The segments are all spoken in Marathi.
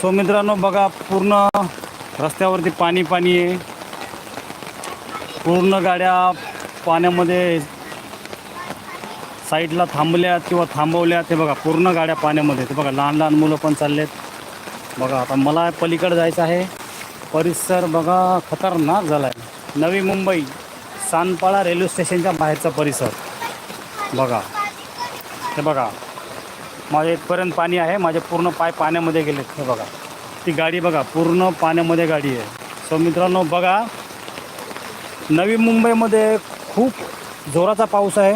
सो मित्रांनो बघा पूर्ण रस्त्यावरती पाणी पाणी आहे. पूर्ण गाड्या पाण्यामध्ये साईडला थांबल्यात किंवा थांबवल्यात. ते बघा पूर्ण गाड्या पाण्यामध्ये. ते बघा लहान लहान मुलं पण चाललेत. बघा आता मला पलीकडे जायचं आहे. परिसर बघा खतरनाक झाला आहे नवी मुंबई सानपाळा रेल्वे स्टेशनच्या बाहेरचा परिसर. बघा. ते बघा. माझ्या इथपर्यंत पाणी आहे. माझे पूर्ण पाय पाण्यामध्ये गेलेत. हे बघा. ती गाडी बघा. पूर्ण पाण्यामध्ये गाडी आहे. सो मित्रांनो बघा. नवी मुंबईमध्ये खूप जोराचा पाऊस आहे.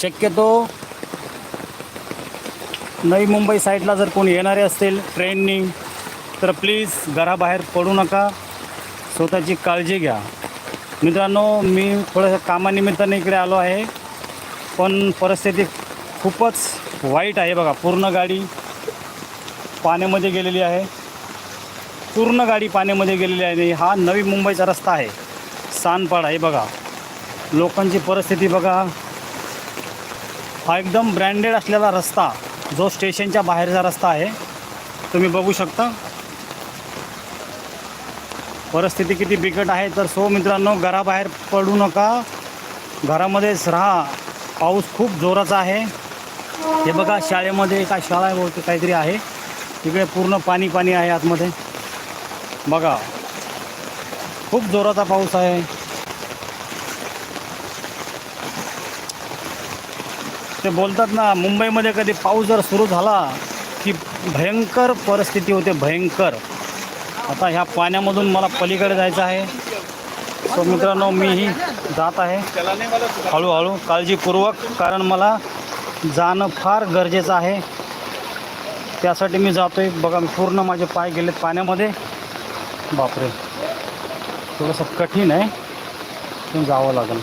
शक्यतो नवी मुंबई साईडला जर कोणी येणारे असतील ट्रेननी तर प्लीज घराबाहेर पडू नका. स्वतःची काळजी घ्या. मित्रांनो मी थोडंसं कामानिमित्ताने इकडे आलो आहे. पण परिस्थिती खूपच वाईट आहे बघा. पूर्ण गाडी पाण्यामध्ये गेलेली आहे. पूर्ण गाडी पाण्यामध्ये गेलेली आहे हा नवी मुंबईचा रस्ता आहे. सानपाड आहे बघा. लोकांची परिस्थिती बघा. हा एकदम ब्रँडेड असलेला रस्ता जो स्टेशनच्या बाहेरचा रस्ता आहे. तुम्ही बघू शकता. परिस्थिती किती बिकट आहे. तर सो मित्रांनो घराबाहेर पडू नका. घरामध्येच राहा. पाऊस खूप जोराचा आहे. हे बघा शाळेमध्ये काय शाळा आहे बहुतेक काहीतरी आहे. तिकडे पूर्ण पाणी पाणी आहे आतमध्ये. बघा. खूप जोराचा पाऊस आहे. ते बोलतात ना मुंबईमध्ये कधी पाऊस जर सुरू झाला की भयंकर परिस्थिती होते भयंकर. आता ह्या पाण्यामधून मला पलीकडे जायचं आहे. सो मित्रांनो मीही जात आहे. हळूहळू काळजीपूर्वक कारण मला जाणं फार गरजेचं आहे. त्यासाठी मी जातो आहे बघा मी पूर्ण माझे पाय गेलेत पाण्यामध्ये. बापरे. थोडंसं कठीण आहे. पण जावं लागेल.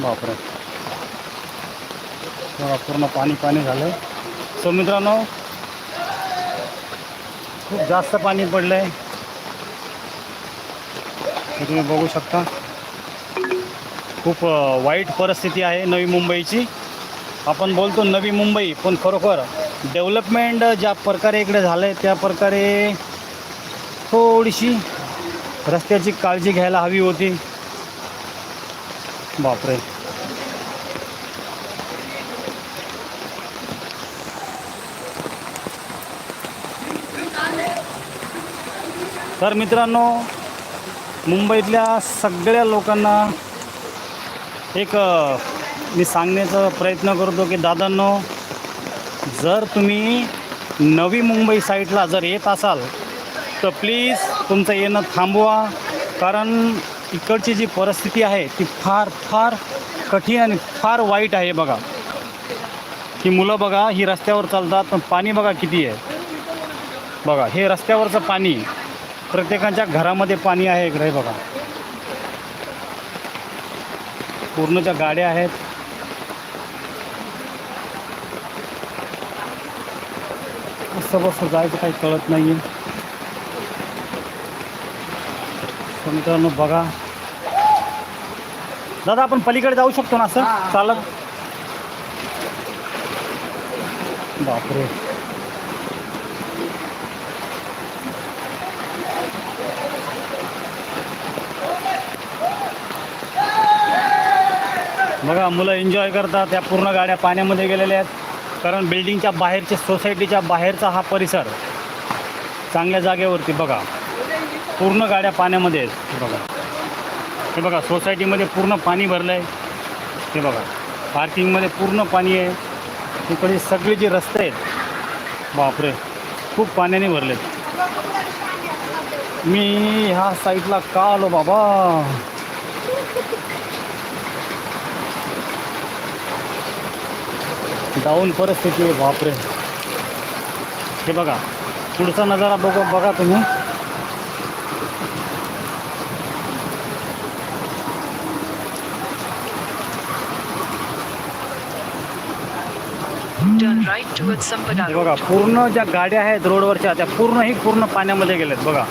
बापरे. बघा पूर्ण पाणी पाणी झालं आहे सो मित्रांनो खूप जास्त पाणी पडलं आहे हे तुम्ही बघू शकता. खूप वाईट परिस्थिती आहे नवी मुंबईची. आपण बोलतो नवी मुंबई पण खरोखर डेव्हलपमेंट ज्या प्रकारे इकडे झालं आहे त्या प्रकारे थोडीशी रस्त्याची काळजी घ्यायला हवी होती. बापरे. तर मित्रांनो मुंबईतल्या सगळ्या लोकांना एक मी सांगण्याचा प्रयत्न करतो की दादांनो जर तुम्ही नवी मुंबई साईडला जर येत असाल तर प्लीज तुमचं येणं थांबवा. कारण इकडची जी परिस्थिती आहे ती फार फार कठीण आणि फार वाईट आहे बघा. ही मुलं बघा ही रस्त्यावर चालतात पण पाणी बघा किती आहे. बघा हे रस्त्यावरचं पाणी प्रत्येकाच्या घरामध्ये पाणी आहे इकडे बघा. बघा पूर्णच्या गाड्या आहेत कसं बसं जायचं काही कळत नाही आहे मित्रांनो बघा. दादा आपण पलीकडे जाऊ शकतो ना असं चालत. बापरे. बघा मुलं एन्जॉय करतात त्या पूर्ण गाड्या पाण्यामध्ये गेलेल्या आहेत. कारण बिल्डिंगच्या बाहेरच्या सोसायटीच्या बाहेरचा हा परिसर चांगल्या जागेवरती बघा. पूर्ण गाड्या पाण्यामध्ये आहेत. हे बघा. हे बघा सोसायटीमध्ये पूर्ण पाणी भरलं आहे हे बघा. पार्किंगमध्ये पूर्ण पाणी आहे. तिकडे सगळे जे रस्ते आहेत बापरे खूप पाण्याने भरलेत. मी ह्या साईडला का आलो बाबा? डाऊन परिस्थिती आहे बापरे. हे बघा पुढचा नजारा बघा बघा तुम्ही. बघा पूर्ण ज्या गाड्या आहेत रोडवरच्या त्या पूर्णही पूर्ण पाण्यामध्ये गेल्यात बघा.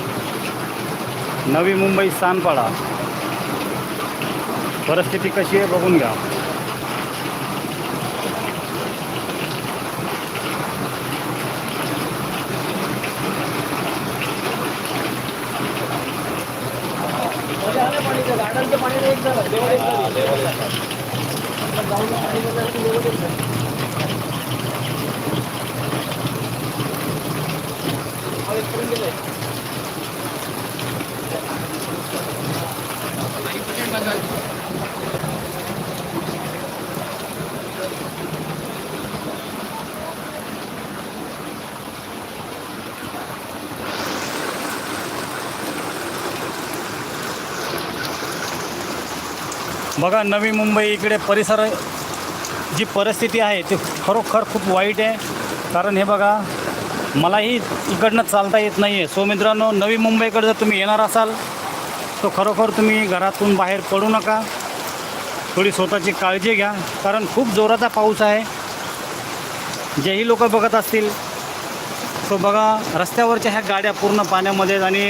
नवी मुंबई सानपाडा परिस्थिती कशी आहे बघून घ्या. बघा नवी मुंबई इकडे परिसर जी परिस्थिती आहे ती खरोखर खूप वाईट आहे. कारण हे बघा मलाही इकडनं चालता येत नाही आहे सो मित्रांनो नवी मुंबईकडे जर तुम्ही येणार असाल तर खरोखर तुम्ही घरातून बाहेर पडू नका. थोडी स्वतःची काळजी घ्या. कारण खूप जोराचा पाऊस आहे. जेही लोक बघत असतील तो बघा रस्त्यावरच्या ह्या गाड्या पूर्ण पाण्यामध्ये आणि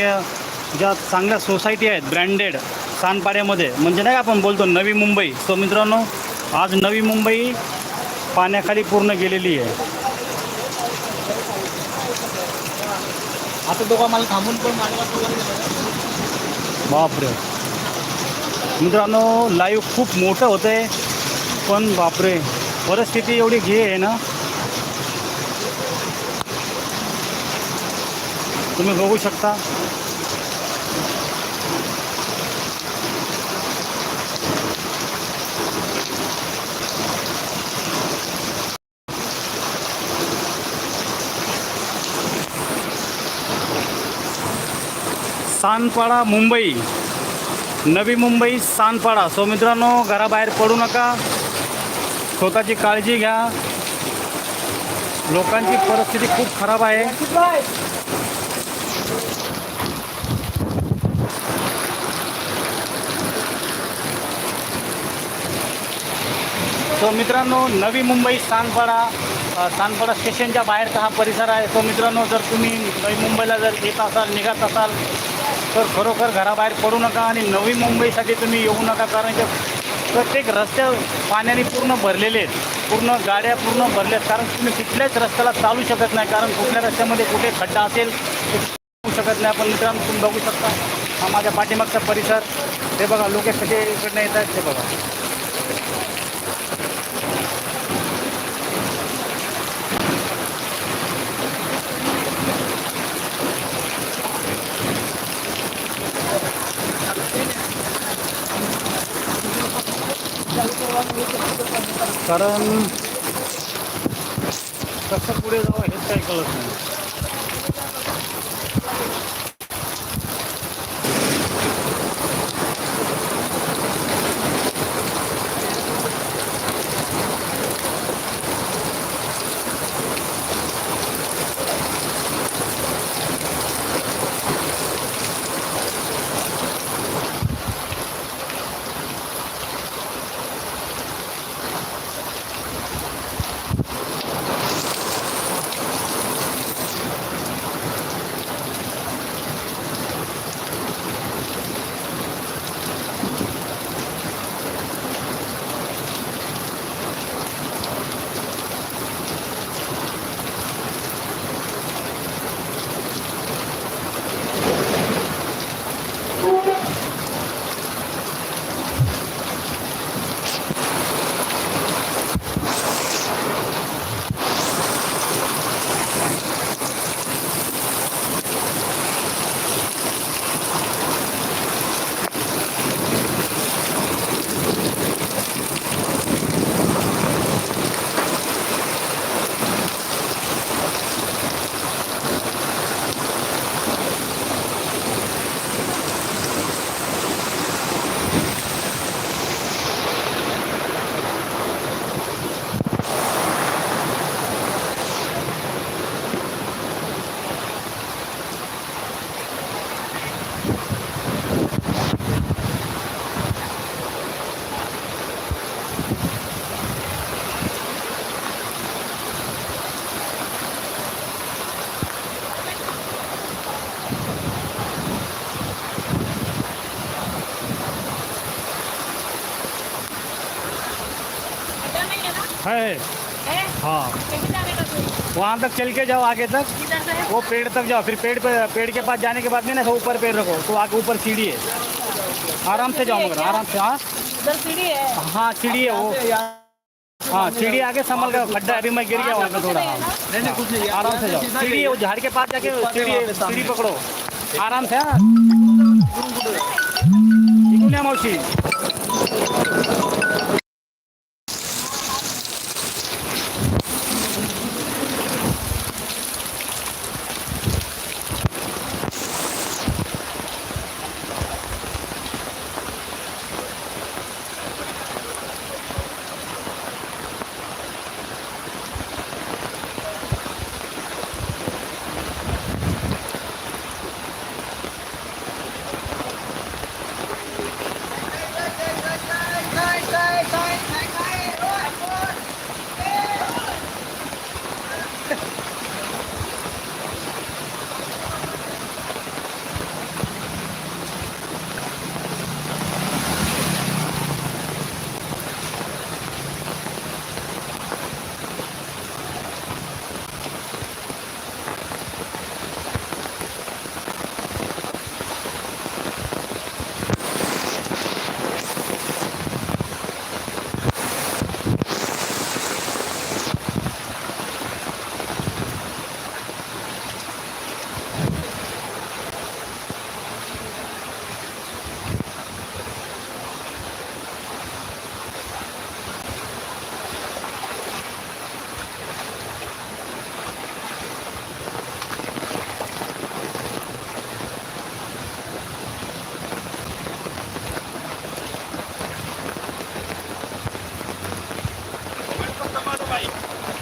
ज्या चांगल्या सोसायटी आहेत ब्रँडेड सानपाड्यामध्ये म्हणजे नाही का आपण बोलतो नवी मुंबई. सो मित्रांनो आज नवी मुंबई पाण्याखाली पूर्ण गेलेली आहे. आता दोघं मला थांबून पण बापरे. मित्रांनो लाईव्ह खूप मोठं होतं आहे पण बापरे परिस्थिती एवढी घे आहे ना. तुम्ही बघू शकता. सानपाडा मुंबई. नवी मुंबई सानपाडा. सो मित्रांनो घराबाहेर पडू नका. स्वतःची काळजी घ्या. लोकांची परिस्थिती खूप खराब आहे. सो मित्रांनो नवी मुंबई सानपाडा सानपाडा स्टेशनच्या बाहेरचा हा परिसर आहे. सो मित्रांनो जर तुम्ही नवी मुंबईला जर येत असाल निघत असाल तर खरोखर घराबाहेर पडू नका आणि नवी मुंबईसाठी तुम्ही येऊ नका कारण की प्रत्येक रस्त्या पाण्याने पूर्ण भरलेले आहेत. पूर्ण गाड्या पूर्ण भरल्या आहेत कारण तुम्ही कुठल्याच रस्त्याला चालू शकत नाही कारण कुठल्या रस्त्यामध्ये कुठे खड्डा असेल ते शकत नाही. पण मित्रांनो तुम्ही बघू शकता. हा माझ्या पाठीमागचा परिसर. हे बघा लोक कसे इकडनं येत आहेत ते बघा. कारण कसं पुढे जावं हेच काही कळत नाही. वहाँ तक चल के जाओ आगे तक। वो पेड़ तक जाओ फिर पेड़ पे पेड़ के पास जाने के बाद में ना ऊपर पेड़ रखो तो आगे ऊपर सीढ़ी है। आराम से जाओ मगर आराम से हाँ? सीढ़ी है? हाँ सीढ़ी है वो। हाँ सीढ़ी आगे संभल का खड्डा अभी मैं गिर गया वहाँ पे थोड़ा। हाँ। नहीं नहीं कुछ नहीं आराम से जाओ। सीढ़ी है वो झाड़ के पास जाके सीढ़ी सीढ़ी पकड़ो। आराम से हाँ?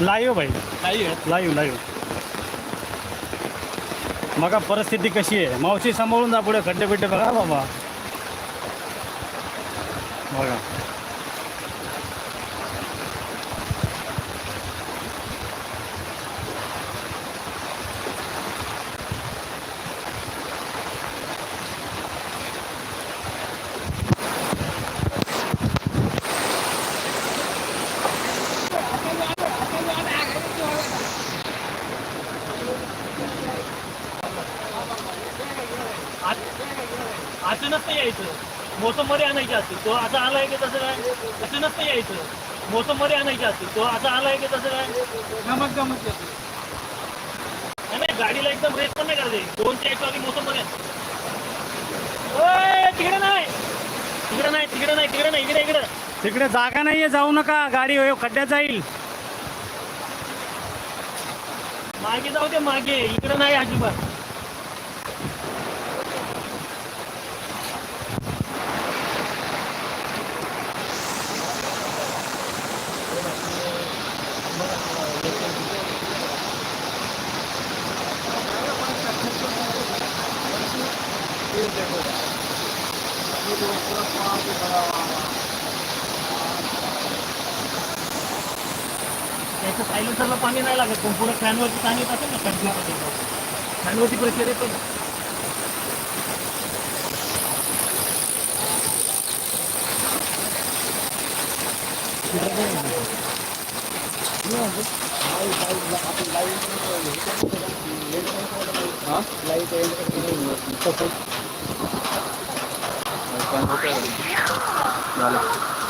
लाईव्ह भाई. नाही आहे लाईव्ह लाईव्ह. बघा परिस्थिती कशी आहे. मावशी सांभाळून जा पुढे खड्डे बिड्डे बघा बाबा. बघा असं नसतं यायचं मोसममध्ये आणायची असते. तो आता आलाय की तसं काय? असं नसतं यायचं. मोसममध्ये आणायची असते. तो आता आलाय की तसं काय? गमत गमत. नाही, नाही गाडीला एकदम रेस पण नाही करायचे. दोनशे एक वाली मोसममध्ये ओय, तिकडे नाही. तिकडे नाही तिकडे नाही तिकडे नाही इकडे इकडे. तिकडे जागा नाहीये जाऊ नका. गाडी हो, खड्ड्यात जाईल. मागे जाऊ दे मागे. इकडे नाही अजिबात. पाणी नाही लागत. पण पुढे फॅनवरती पाणी येत असेल ना फॅन फॅनवरती प्रेशर येतो ना लाइट झालं